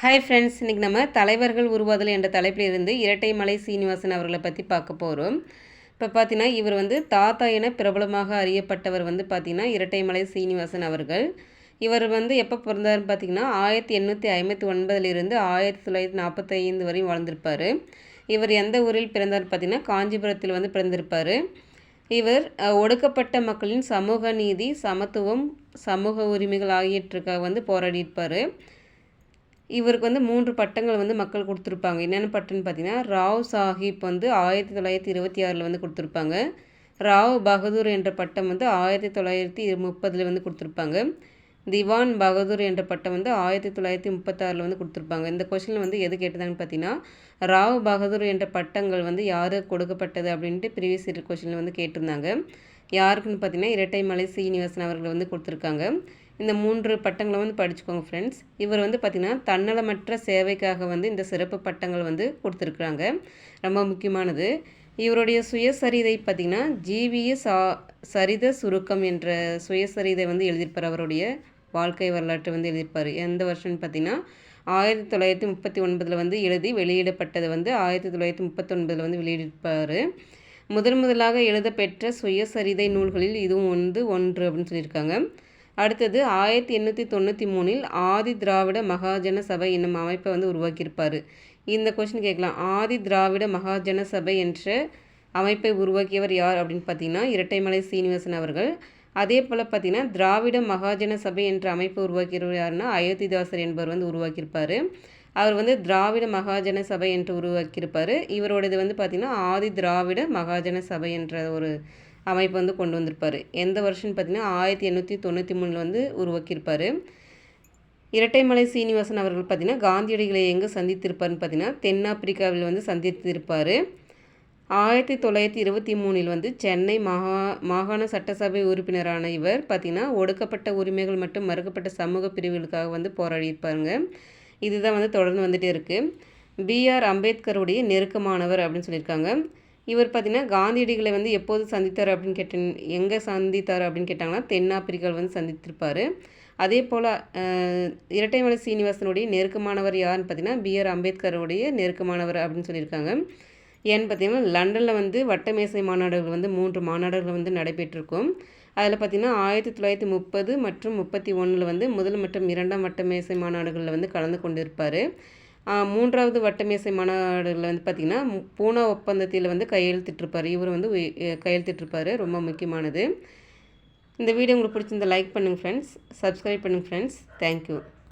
Hi friends இன்றைக்கி நம்ம தலைவர்கள் உருவாதல் என்ற தலைப்பில் இருந்து இரட்டை மலை சீனிவாசன் அவர்களை பற்றி பார்க்க போகிறோம் இப்போ பார்த்தீங்கன்னா இவர் வந்து தாத்தா என பிரபலமாக அறியப்பட்டவர் வந்து பார்த்திங்கன்னா இரட்டைமலை சீனிவாசன் அவர்கள். இவர் வந்து எப்போ பிறந்தார்னு பார்த்திங்கன்னா ஆயிரத்தி எண்ணூற்றி ஐம்பத்தி ஒன்பதுலேருந்து ஆயிரத்தி தொள்ளாயிரத்தி நாற்பத்தைந்து வரையும் வாழ்ந்திருப்பார். இவர் எந்த ஊரில் பிறந்தார் பார்த்திங்கன்னா காஞ்சிபுரத்தில் வந்து பிறந்திருப்பார். இவர் ஒடுக்கப்பட்ட மக்களின் சமூக நீதி சமத்துவம் சமூக உரிமைகள் ஆகியவற்றுக்காக வந்து போராடியிருப்பார். இவருக்கு வந்து மூன்று பட்டங்கள் வந்து மக்கள் கொடுத்துருப்பாங்க. என்னென்ன பட்டம்னு பார்த்தீங்கன்னா ராவ் சாஹிப் வந்து ஆயிரத்தி தொள்ளாயிரத்தி இருபத்தி ஆறில் வந்து கொடுத்துருப்பாங்க. ராவ் பகதூர் என்ற பட்டம் வந்து ஆயிரத்தி தொள்ளாயிரத்தி முப்பதில் வந்து கொடுத்துருப்பாங்க. திவான் பகதூர் என்ற பட்டம் வந்து ஆயிரத்தி தொள்ளாயிரத்தி முப்பத்தாறில் வந்து கொடுத்துருப்பாங்க. இந்த கொஷினில் வந்து எது கேட்டதான்னு பார்த்தீங்கன்னா ராவ் பகதூர் என்ற பட்டங்கள் வந்து யாருக்கு கொடுக்கப்பட்டது அப்படின்ட்டு ப்ரீவியஸ் இயர் கொஷினில் வந்து கேட்டிருந்தாங்க. யாருக்குன்னு பார்த்தீங்கன்னா இரட்டைமலை சீனிவாசன் அவர்கள் வந்து கொடுத்துருக்காங்க. இந்த மூன்று பட்டங்களை வந்து படிச்சுக்கோங்க ஃப்ரெண்ட்ஸ் இவர் வந்து பார்த்திங்கன்னா தன்னலமற்ற சேவைக்காக வந்து இந்த சிறப்பு பட்டங்கள் வந்து கொடுத்துருக்குறாங்க. ரொம்ப முக்கியமானது. இவருடைய சுயசரிதை பார்த்திங்கன்னா ஜீவிய சா சரித சுருக்கம் என்ற சுயசரிதை வந்து எழுதியிருப்பார். அவருடைய வாழ்க்கை வரலாற்றை வந்து எழுதியிருப்பார். எந்த வருஷம்னு பார்த்திங்கன்னா ஆயிரத்தி தொள்ளாயிரத்தி முப்பத்தி ஒன்பதில் வந்து எழுதி வெளியிடப்பட்டது வந்து ஆயிரத்தி தொள்ளாயிரத்தி முப்பத்தொன்பதில் வந்து வெளியிட்டிருப்பார். முதன் முதலாக எழுதப்பெற்ற சுயசரிதை நூல்களில் இதுவும் வந்து ஒன்று அப்படின்னு சொல்லியிருக்காங்க. அடுத்தது ஆயிரத்தி எண்ணூற்றி தொண்ணூற்றி மூணில் ஆதி திராவிட மகாஜன சபை என்னும் அமைப்பை வந்து உருவாக்கியிருப்பார். இந்த கொஷின் கேட்கலாம். ஆதி திராவிட மகாஜன சபை என்ற அமைப்பை உருவாக்கியவர் யார் அப்படின்னு பார்த்தீங்கன்னா இரட்டைமலை சீனிவாசன் அவர்கள். அதே போல் பார்த்தீங்கன்னா திராவிட மகாஜன சபை என்ற அமைப்பை உருவாக்கியவர் யாருன்னா அயோத்திதாசர் என்பவர் வந்து உருவாக்கியிருப்பார். அவர் வந்து திராவிட மகாஜன சபை என்று உருவாக்கியிருப்பார். இவரோடது வந்து பார்த்திங்கன்னா ஆதி திராவிட மகாஜன சபை என்ற ஒரு அமைப்பு வந்து கொண்டு வந்திருப்பார். எந்த வருஷம்னு பார்த்தீங்கன்னா ஆயிரத்தி எண்ணூற்றி தொண்ணூற்றி மூணில் வந்து உருவாக்கியிருப்பார். இரட்டைமலை சீனிவாசன் அவர்கள் பார்த்திங்கன்னா காந்தியடிகளை எங்கே சந்தித்திருப்பார்னு பார்த்தீங்கன்னா தென்னாப்பிரிக்காவில் வந்து சந்தித்திருப்பார். ஆயிரத்தி தொள்ளாயிரத்தி இருபத்தி மூணில் வந்து சென்னை மகா மாகாண சட்டசபை உறுப்பினரான இவர் பார்த்திங்கன்னா ஒடுக்கப்பட்ட உரிமைகள் மற்றும் மறுக்கப்பட்ட சமூக பிரிவுகளுக்காக வந்து போராடியிருப்பாருங்க. இதுதான் வந்து தொடர்ந்து வந்துகிட்டே இருக்குது பிஆர் அம்பேத்கருடைய நெருக்கமானவர் அப்படின்னு சொல்லியிருக்காங்க. இவர் பார்த்திங்கன்னா காந்தியடிகளை வந்து எப்போது சந்தித்தார் அப்படின்னு கேட்டேன் எங்கே சந்தித்தார் அப்படின்னு கேட்டாங்கன்னா தென்னாப்பிரிக்காவில் வந்து சந்தித்திருப்பார். அதே போல் இரட்டைமலை சீனிவாசனுடைய நெருக்கமானவர் யாருன்னு பார்த்தீங்கன்னா பிஆர் அம்பேத்கருடைய நெருக்கமானவர் அப்படின்னு சொல்லியிருக்காங்க. ஏன்னு பார்த்தீங்கன்னா லண்டனில் வந்து வட்டமேசை மாநாடுகள் வந்து மூன்று மாநாடுகள் வந்து நடைபெற்றிருக்கும். அதில் பார்த்திங்கன்னா ஆயிரத்தி தொள்ளாயிரத்தி முப்பது மற்றும் முப்பத்தி ஒன்றில் வந்து முதல் மற்றும் இரண்டாம் வட்டமேசை மாநாடுகளில் வந்து கலந்து கொண்டிருப்பார். மூன்றாவது வட்டமேசை மாநாடுகளில் வந்து பார்த்திங்கன்னா பூனா ஒப்பந்தத்தில் வந்து கையெழுத்திட்டிருப்பார். இவர் வந்து கையெழுத்திட்டிருப்பார். ரொம்ப முக்கியமானது. இந்த வீடியோ உங்களுக்கு பிடிச்சிருந்த லைக் பண்ணுங்கள் ஃப்ரெண்ட்ஸ் சப்ஸ்கிரைப் பண்ணுங்கள் ஃப்ரெண்ட்ஸ் தேங்க்யூ